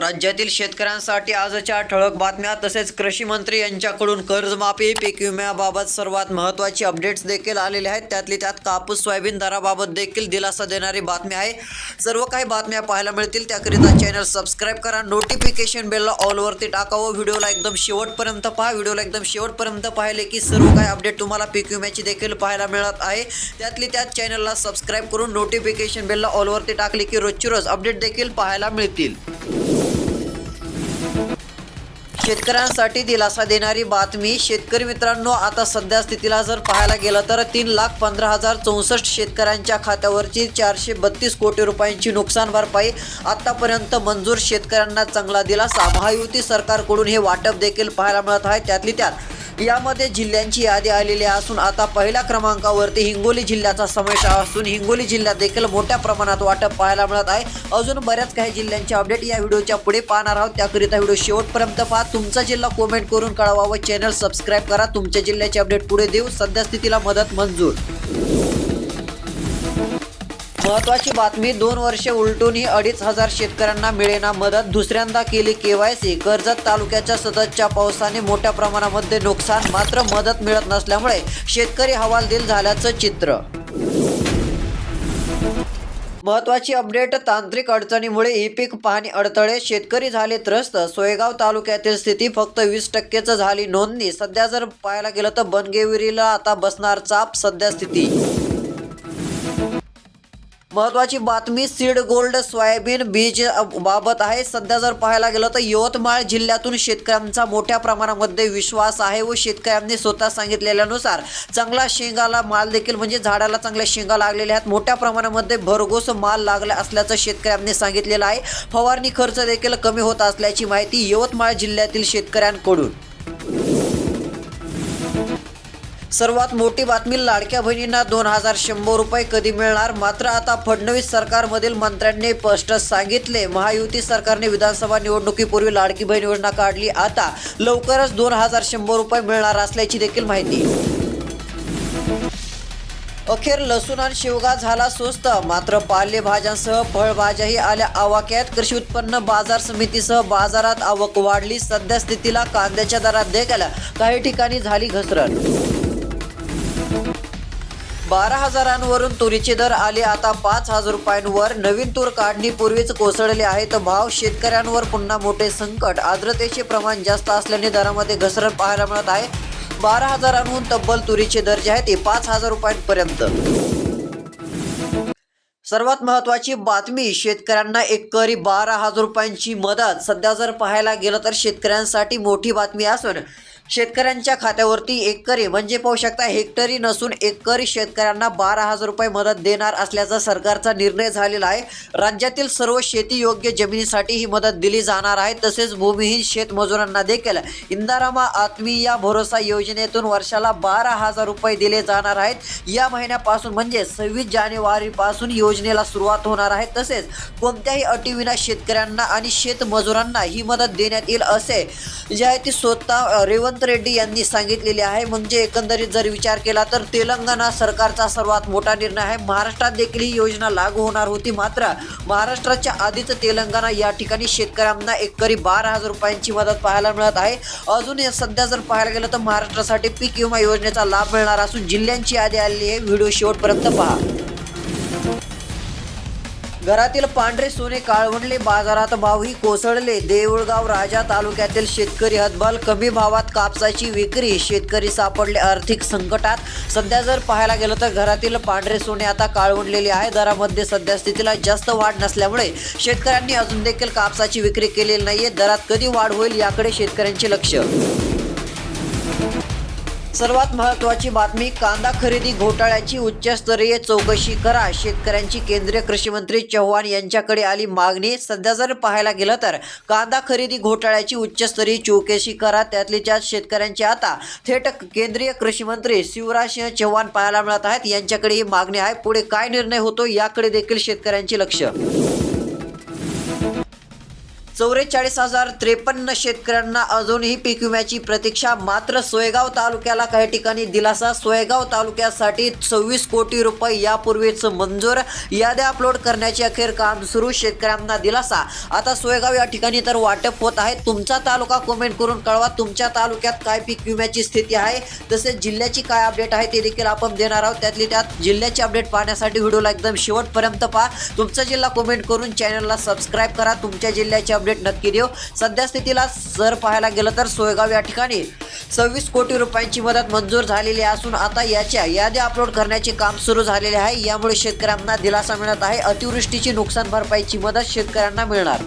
राज्यातील शेतकऱ्यांसाठी आजच्या ठळक बातम्या तसेच कृषी मंत्री यांच्याकडून कर्जमाफी पीक विम्याबाबत सर्वात महत्त्वाची अपडेट्स देखील आलेले आहेत. त्यातली त्यात कापूस सोयाबीन दराबाबत देखील दिलासा देणारी बातमी आहे. सर्व काही बातम्या पाहायला मिळतील. त्याकरिता चॅनल सबस्क्राईब करा. नोटिफिकेशन बेलला ऑलवरती टाकावं व्हिडिओला एकदम शेवटपर्यंत पहा. व्हिडिओला एकदम शेवटपर्यंत पाहिले की सर्व काही अपडेट तुम्हाला पीक विम्याची देखील पाहायला मिळत आहे. त्यातली त्यात चॅनलला सबस्क्राईब करून नोटिफिकेशन बेलला ऑलवरती टाकले की रोजची रोज अपडेट देखील पाहायला मिळतील. शेतकऱ्यांसाठी दिलासा देणारी बातमी शेतकरी मित्रांनो आता सध्या स्थितीला जर पाहायला गेलं तर तीन लाख पंधरा हजार चौसष्ट शेतकऱ्यांच्या खात्यावरची चारशे बत्तीस कोटी रुपयांची नुकसान भरपाई आतापर्यंत मंजूर शेतकऱ्यांना चांगला दिलासा. महायुती सरकारकडून हे वाटप देखील पाहायला मिळत आहे. त्यातली त्यात यामध्ये जिल्ह्यांची यादी आलेली असून आता पहिल्या क्रमांकावरती हिंगोली जिल्ह्याचा समावेश असून हिंगोली जिल्ह्यात देखील मोठ्या प्रमाणात वाटप पाहायला मिळत आहे. अजून बऱ्याच काही जिल्ह्यांचे अपडेट या व्हिडिओच्या पुढे पाहणार आहोत. त्याकरिता व्हिडिओ शेवटपर्यंत पहा. तुमचा जिल्हा कमेंट करून कळवा व चॅनल सबस्क्राईब करा. तुमच्या जिल्ह्याचे अपडेट पुढे देऊ सध्या स्थितीला मदत मंजूर. महत्वाची बातमी दोन वर्षे उलटूनही अडीच हजार शेतकऱ्यांना मिळेना मदत. दुसऱ्यांदा केली केवायसी कर्जत तालुक्याच्या सततच्या पावसाने मोठ्या प्रमाणामध्ये नुकसान मात्र मदत मिळत नसल्यामुळे शेतकरी हवालदिल झाल्याचं चित्र. महत्वाची अपडेट तांत्रिक अडचणीमुळे ई पीक पाहणी अडथळे शेतकरी झाले त्रस्त. सोयगाव तालुक्यातील स्थिती फक्त वीस टक्केच झाली नोंदणी. सध्या जर पाहायला गेलं तर बनगेविरीला आता बसणार चाप सध्या स्थिती. महत्वाची बातमी सीड गोल्ड सोयाबीन बीज बाबत आहे. सध्या जर पाहायला गेलं तर यवतमाळ जिल्ह्यातून शेतकऱ्यांचा मोठ्या प्रमाणामध्ये विश्वास आहे व शेतकऱ्यांनी स्वतः सांगितलेल्यानुसार चांगला शेंगाला माल देखील म्हणजे झाडाला चांगल्या शेंगा लागलेल्या आहेत. मोठ्या प्रमाणामध्ये भरघोस माल लागला असल्याचं शेतकऱ्यांनी सांगितलेलं आहे. फवारणी खर्च देखील कमी होत असल्याची माहिती यवतमाळ जिल्ह्यातील शेतकऱ्यांकडून. सर्वात मोठी बातमी लाडक्या बहिणींना दोन हजार शंभर रुपये कधी मिळणार? मात्र आता फडणवीस सरकारमधील मंत्र्यांनी स्पष्ट सांगितले. महायुती सरकारने विधानसभा निवडणुकीपूर्वी लाडकी बहीण योजना काढली. आता लवकरच दोन हजार शंभर रुपये मिळणार असल्याची देखील माहिती. अखेर लसूण आणि शेवगा झाला स्वस्त. मात्र पालेभाज्यांसह फळभाज्याही आल्या आवाक्यात. कृषी उत्पन्न बाजार समितीसह बाजारात आवक वाढली. सध्या स्थितीला कांद्याच्या दरात देखील काही ठिकाणी झाली घसरण. बारा हजारांवरून तुरीचे दर आले आता पाच हजार रुपयांवर नवीन तूर काढणीपूर्वीच कोसळले आहेत भाव शेतकऱ्यांवर पुन्हा मोठे संकट. आर्द्रतेचे प्रमाण जास्त असल्याने दरामध्ये घसरण पाहायला मिळत आहे. बारा हजारांहून तब्बल तुरीचे दर जे आहेत ते पाच हजार रुपयांपर्यंत. सर्वात महत्वाची बातमी शेतकऱ्यांना एकरी बारा हजार रुपयांची मदत. सध्या जर पाहायला गेलं तर शेतकऱ्यांसाठी मोठी बातमी असून शेतकऱ्यांच्या खात्यावरती एकरी म्हणजे पाहू शकता हेक्टरी नसून एकरी शेतकऱ्यांना बारा हजार रुपये मदत देणार असल्याचा सरकारचा निर्णय झालेला आहे. राज्यातील सर्व शेतीयोग्य जमिनीसाठी ही मदत दिली जाणार आहे. तसेच भूमिहीन शेतमजुरांना देखील इंदारामा आत्मीय भरोसा योजनेतून वर्षाला बारा हजार रुपये दिले जाणार आहेत. या महिन्यापासून म्हणजे सव्वीस जानेवारीपासून योजनेला सुरुवात होणार आहे. तसेच कोणत्याही अटीविना शेतकऱ्यांना आणि शेतमजुरांना ही मदत देण्यात येईल असे जे आहे ते स्वतः रेवंत रेड्डी यांनी सांगितलेले आहे. म्हणजे एकंदरीत जर विचार केला तर तेलंगणा सरकारचा सर्वात मोठा निर्णय आहे. महाराष्ट्रात देखील ही योजना लागू होणार होती. मात्र महाराष्ट्राच्या आधीच तेलंगणा या ठिकाणी शेतकऱ्यांना एकरी बारा हजार रुपयांची मदत पाहायला मिळत आहे. अजून सध्या जर पाहायला गेलं तर महाराष्ट्रासाठी पीक विमा योजनेचा लाभ मिळणार असून जिल्ह्यांची यादी आलेली आहे. व्हिडिओ शेवटपर्यंत पहा. घरातील पांढरे सोने काळवंडले बाजारात भावही कोसळले. देऊळगाव राजा तालुक्यातील शेतकरी हतबल कमी भावात कापसाची विक्री. शेतकरी सापडले आर्थिक संकटात. सध्या जर पाहायला गेलं तर घरातील पांढरे सोने आता काळवंडलेले आहे दरामध्ये सध्या स्थितीला जास्त वाढ नसल्यामुळे शेतकऱ्यांनी अजून देखील कापसाची विक्री केलेली नाहीये. दरात कधी वाढ होईल याकडे शेतकऱ्यांचे लक्ष. सर्वात महत्त्वाची बातमी कांदा खरेदी घोटाळ्याची उच्चस्तरीय चौकशी करा. शेतकऱ्यांची केंद्रीय कृषी मंत्री चव्हाण यांच्याकडे आली मागणी. सध्या जर पाहायला गेलं तर कांदा खरेदी घोटाळ्याची उच्चस्तरीय चौकशी करा. त्यातली ज्या शेतकऱ्यांची आता थेट केंद्रीय कृषी मंत्री शिवराजसिंह चव्हाण पाहायला मिळत आहेत. यांच्याकडे ही मागणी आहे. पुढे काय निर्णय होतो याकडे देखील शेतकऱ्यांचे लक्ष. चौवेचाळीस हजार त्रेपन्न शेतकऱ्यांना अजूनही पीक विम्याची प्रतीक्षा. मात्र सोयगाव तालुक्याला काही ठिकाणी दिलासा. सोयगाव तालुक्यासाठी सव्वीस कोटी रुपये यापूर्वीच मंजूर. याद्या अपलोड करण्याचे अखेर काम सुरू. शेतकऱ्यांना दिलासा. आता सोयगाव या ठिकाणी तर वाटप होत आहे. तुमचा तालुका कमेंट करून कळवा. तुमच्या तालुक्यात काय पीक विम्याची स्थिती आहे? तसेच जिल्ह्याची काय अपडेट आहे ते देखील आपण देणार आहोत. त्यातली त्यात जिल्ह्याची अपडेट पाहण्यासाठी व्हिडिओला एकदम शेवटपर्यंत पहा. तुमचा जिल्हा कमेंट करून चॅनलला सबस्क्राईब करा. तुमच्या जिल्ह्याच्या अपडेट नक्की देऊ. सध्या स्थितीला जर पाहायला गेलं तर सोयगाव या ठिकाणी सव्वीस कोटी रुपयांची मदत मंजूर झालेली असून आता याच्या याद्या अपलोड करण्याचे काम सुरू झालेले आहे. यामुळे शेतकऱ्यांना दिलासा मिळत आहे. अतिवृष्टीची नुकसान भरपाईची मदत शेतकऱ्यांना मिळणार.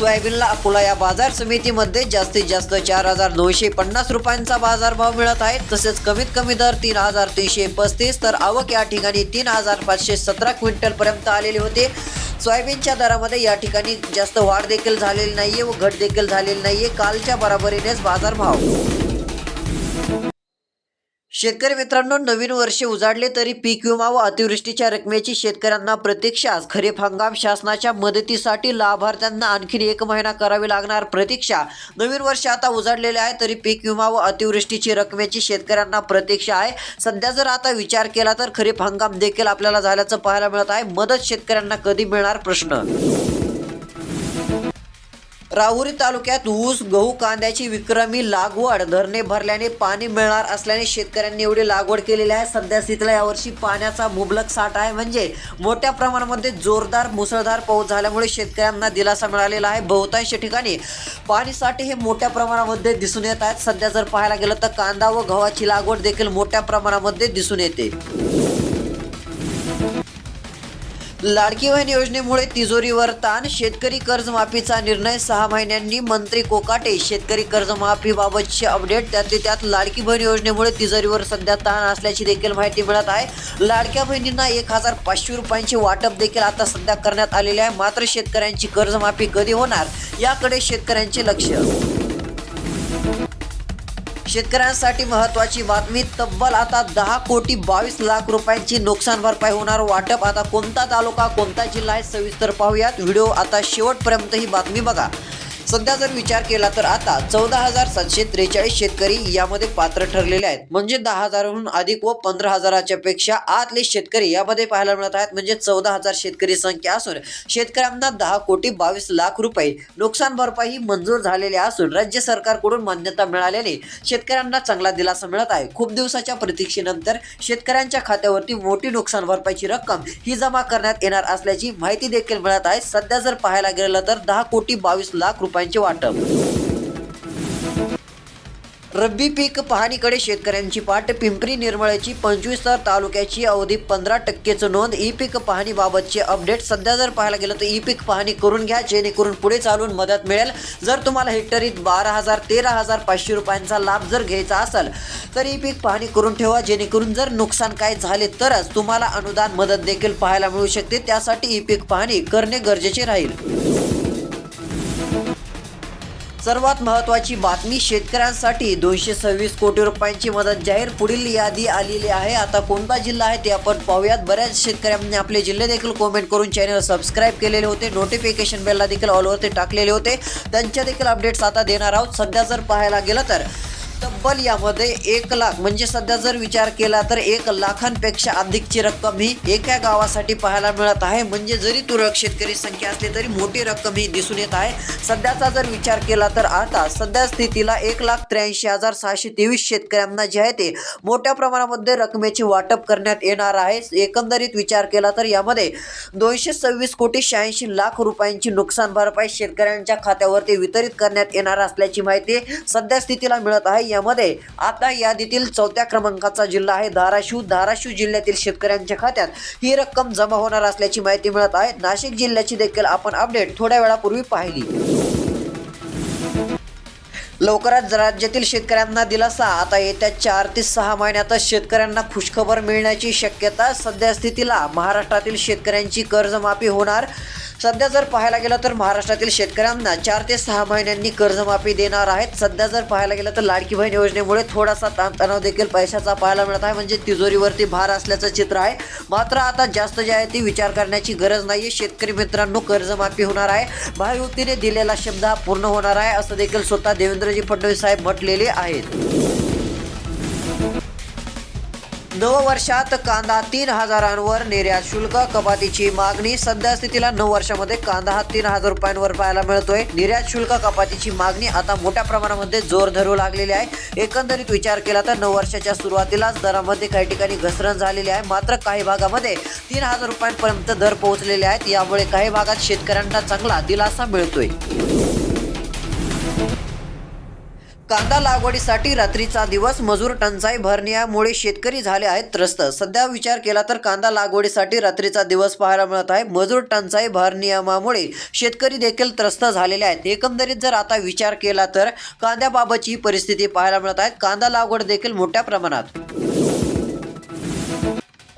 सोयाबीनला अकोला या बाजार समितीमध्ये जास्तीत जास्त चार हजार दोनशे पन्नास रुपयांचा बाजारभाव मिळत आहे. तसेच कमीत कमी दर तीन हजार तीनशे पस्तीस तर आवक या ठिकाणी तीन हजार पाचशे सतरा क्विंटल पर्यंत आलेले होते. सोयाबीनच्या दरामध्ये या ठिकाणी जास्त वाढ देखील झालेली नाहीये व घट देखील झालेली नाहीये. कालच्या बराबरीनेच बाजारभाव शेतकरी मित्रांनो नवीन वर्ष उजाडले तरी पीक विमा व अतिवृष्टीच्या रकमेची शेतकऱ्यांना प्रतीक्षा. खरीप हंगाम शासनाच्या मदतीसाठी लाभार्थ्यांना आणखी एक महिना करावी लागणार प्रतीक्षा. नवीन वर्ष आता उजाडलेले आहे तरी पीक विमा व अतिवृष्टीची रकमेची शेतकऱ्यांना प्रतीक्षा आहे. सध्या जर आता विचार केला तर खरीप हंगाम देखील आपल्याला झाल्याचं पाहायला मिळत आहे. मदत शेतकऱ्यांना कधी मिळणार? प्रश्न राहुरी तालुक्यात ऊस गहू कांद्याची विक्रमी लागवड. धरणे भरल्याने पाणी मिळणार असल्याने शेतकऱ्यांनी एवढी लागवड केलेली आहे. सध्या स्थितीला यावर्षी पाण्याचा मुबलक साठा आहे. म्हणजे मोठ्या प्रमाणामध्ये जोरदार मुसळधार पाऊस झाल्यामुळे शेतकऱ्यांना दिलासा मिळालेला आहे. बहुतांश ठिकाणी पाणी साठे हे मोठ्या प्रमाणामध्ये दिसून येत आहेत. सध्या जर पाहायला गेलं तर कांदा व गव्हाची लागवड देखील मोठ्या प्रमाणामध्ये दिसून येते. लाडकी बहीण योजनेमुळे तिजोरीवर ताण शेतकरी कर्जमाफीचा निर्णय सहा महिन्यांनी मंत्री कोकाटे. शेतकरी कर्जमाफीबाबतचे अपडेट त्यातले त्यात लाडकी बहीण योजनेमुळे तिजोरीवर सध्या ताण असल्याची देखील माहिती मिळत आहे. लाडक्या बहिणींना एक हजार पाचशे रुपयांचे वाटप देखील आता सध्या करण्यात आलेले आहे. मात्र शेतकऱ्यांची कर्जमाफी कधी होणार याकडे शेतकऱ्यांचे लक्ष. शेतकऱ्यांसाठी महत्वाची बातमी तब्बल आता दहा कोटी बावीस लाख रुपयांची नुकसान भरपाई होणार वाटप. आता कोणता तालुका कोणता जिल्हा आहे सविस्तर पाहूयात. व्हिडिओ आता शेवटपर्यंत ही बातमी बघा. सध्या जर विचार केला तर आता चौदा हजार सातशे त्रेचाळीस शेतकरी यामध्ये पात्र ठरलेले आहेत. म्हणजे दहा हजारहून अधिक व पंधरा हजाराच्या पेक्षा आतले शेतकरी यामध्ये पाहायला मिळत आहेत. म्हणजे चौदा हजार शेतकरी संख्या असून शेतकऱ्यांना दहा कोटी बावीस लाख रुपये नुकसान भरपाई ही मंजूर झालेली असून राज्य सरकारकडून मान्यता मिळाल्याने शेतकऱ्यांना चांगला दिलासा मिळत आहे. खूप दिवसाच्या प्रतीक्षेनंतर शेतकऱ्यांच्या खात्यावरती मोठी नुकसान भरपाईची रक्कम ही जमा करण्यात येणार असल्याची माहिती देखील मिळत आहे. सध्या जर पाहायला गेलं तर दहा कोटी बावीस लाख रुपये रुपयांचे वाटप. रब्बी पीक पाहणीकडे शेतकऱ्यांची पाठ. पिंपरी निर्मळ्याची पंचवीस तर तालुक्याची अवधी पंधरा टक्केचं नोंद. ई पीक पाहणीबाबतचे अपडेट सध्या जर पाहायला गेलं तर ई पीक पाहणी करून घ्या जेणेकरून पुढे चालून मदत मिळेल. जर तुम्हाला हेक्टरीत बारा हजार तेरा हजार पाचशे रुपयांचा लाभ जर घ्यायचा असेल तर ई पीक पाहणी करून ठेवा. जेणेकरून जर नुकसान काय झाले तरच तुम्हाला अनुदान मदत देखील पाहायला मिळू शकते. त्यासाठी ई पीक पाहणी करणे गरजेचे राहील. सर्वात महत्त्वाची बातमी शेतकऱ्यांसाठी दोनशे सव्वीस कोटी रुपयांची मदत जाहीर. पुढील यादी आलेली आहे. आता कोणता जिल्हा आहे ते आपण पाहूयात. बऱ्याच शेतकऱ्यांनी आपले जिल्हे देखील कॉमेंट करून चॅनल सबस्क्राईब केलेले होते. नोटिफिकेशन बेलला देखील ऑलवरती टाकलेले होते. त्यांच्या देखील अपडेट्स आता देणार आहोत. सध्या जर पाहायला गेलं तर तब्बल यामध्ये एक लाख म्हणजे सध्या जर विचार केला तर एक लाखांपेक्षा अधिकची रक्कम ही एका गावासाठी पाहायला मिळत आहे. म्हणजे जरी तुरळक शेतकरी संख्या असली तरी मोठी रक्कम ही दिसून येत आहे. सध्याचा जर विचार केला तर आता सध्या स्थितीला एक लाख त्र्याऐंशी हजार सहाशे तेवीस शेतकऱ्यांना जे आहे ते मोठ्या प्रमाणामध्ये रकमेचे वाटप करण्यात येणार आहे. एकंदरीत विचार केला तर यामध्ये दोनशे सव्वीस कोटी शहाऐंशी लाख रुपयांची नुकसान भरपाई शेतकऱ्यांच्या खात्यावरती वितरित करण्यात येणार असल्याची माहिती सध्या स्थितीला मिळत आहे. यामध्ये आता यादीतील चौथ्या क्रमांकाचा जिल्हा आहे धाराशिव. धाराशिव जिल्ह्यातील शेतकऱ्यांच्या खात्यात ही रक्कम जमा होणार असल्याची माहिती मिळत आहे. नाशिक जिल्ह्याची देखील आपण अपडेट थोड्या वेळापूर्वी पाहिली. लवकरच राज्यातील शेतकऱ्यांना दिलासा. आता येत्या चार ते सहा महिन्यातच शेतकऱ्यांना खुशखबर मिळण्याची शक्यता सध्या स्थितीला. महाराष्ट्रातील शेतकऱ्यांची कर्जमाफी होणार. सध्या जर पाहायला गेलं तर महाराष्ट्रातील शेतकऱ्यांना चार ते सहा महिन्यांनी कर्जमाफी देणार आहेत. सध्या जर पाहायला गेलं तर लाडकी बहीण योजनेमुळे थोडासा ताणतणाव देखील पैशाचा पाहायला मिळत आहे. म्हणजे तिजोरीवरती भार असल्याचं चित्र आहे. मात्र आता जास्त जे आहे ती विचार करण्याची गरज नाही शेतकरी मित्रांनो कर्जमाफी होणार आहे. महायुतीने दिलेला शब्द हा पूर्ण होणार आहे असं देखील स्वतः देवेंद्रजी फडणवीस साहेब म्हटलेले आहेत. नववर्षात कांदा तीन हजारांवर निर्यात शुल्क कपातीची मागणी. सध्या स्थितीला नऊ वर्षामध्ये कांदा हा तीन हजार रुपयांवर पाहायला मिळतोय. निर्यात शुल्क कपातीची मागणी आता मोठ्या प्रमाणामध्ये जोर धरू लागलेली आहे. एकंदरीत विचार केला तर नऊ वर्षाच्या सुरुवातीलाच दरामध्ये काही ठिकाणी घसरण झालेली आहे. मात्र काही भागामध्ये तीन हजार रुपयांपर्यंत दर पोहोचलेले आहेत. यामुळे काही भागात शेतकऱ्यांना चांगला दिलासा मिळतोय. कांदा लागवडीसाठी रात्रीचा दिवस मजूर टंचाई भरण्यामुळे शेतकरी झाले आहेत त्रस्त. सध्या विचार केला तर कांदा लागवडीसाठी रात्रीचा दिवस पाहायला मिळत आहे. मजूर टंचाई भारनियमामुळे शेतकरी देखील त्रस्त झालेले आहेत. एकंदरीत जर आता विचार केला तर कांद्याबाबतची परिस्थिती पाहायला मिळत आहे. कांदा लागवड देखील मोठ्या प्रमाणात.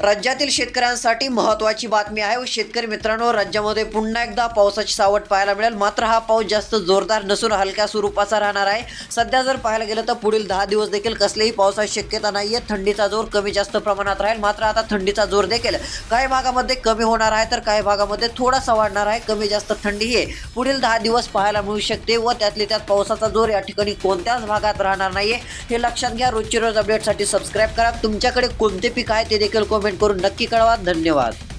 राज्यातील शेतकऱ्यांसाठी महत्त्वाची बातमी आहे. व शेतकरी मित्रांनो राज्यामध्ये पुन्हा एकदा पावसाची सावट पाहायला मिळेल. मात्र हा पाऊस जास्त जोरदार नसून हलक्या स्वरूपाचा राहणार आहे. सध्या जर पाहायला गेलं तर पुढील दहा दिवस देखील कसलीही पावसाची शक्यता नाही आहे थंडीचा जोर कमी जास्त प्रमाणात राहील. मात्र आता थंडीचा जोर देखील काही भागामध्ये कमी होणार आहे. तर काही भागामध्ये थोडासा वाढणार आहे. कमी जास्त थंडी ही पुढील दहा दिवस पाहायला मिळू शकते व त्यातली त्यात पावसाचा जोर या ठिकाणी कोणत्याच भागात राहणार नाहीये. हे लक्षात घ्या. रोजची रोज अपडेटसाठी सबस्क्राईब करा. तुमच्याकडे कोणते पीक आहे ते देखील कमेंट करून नक्की कळवा. धन्यवाद.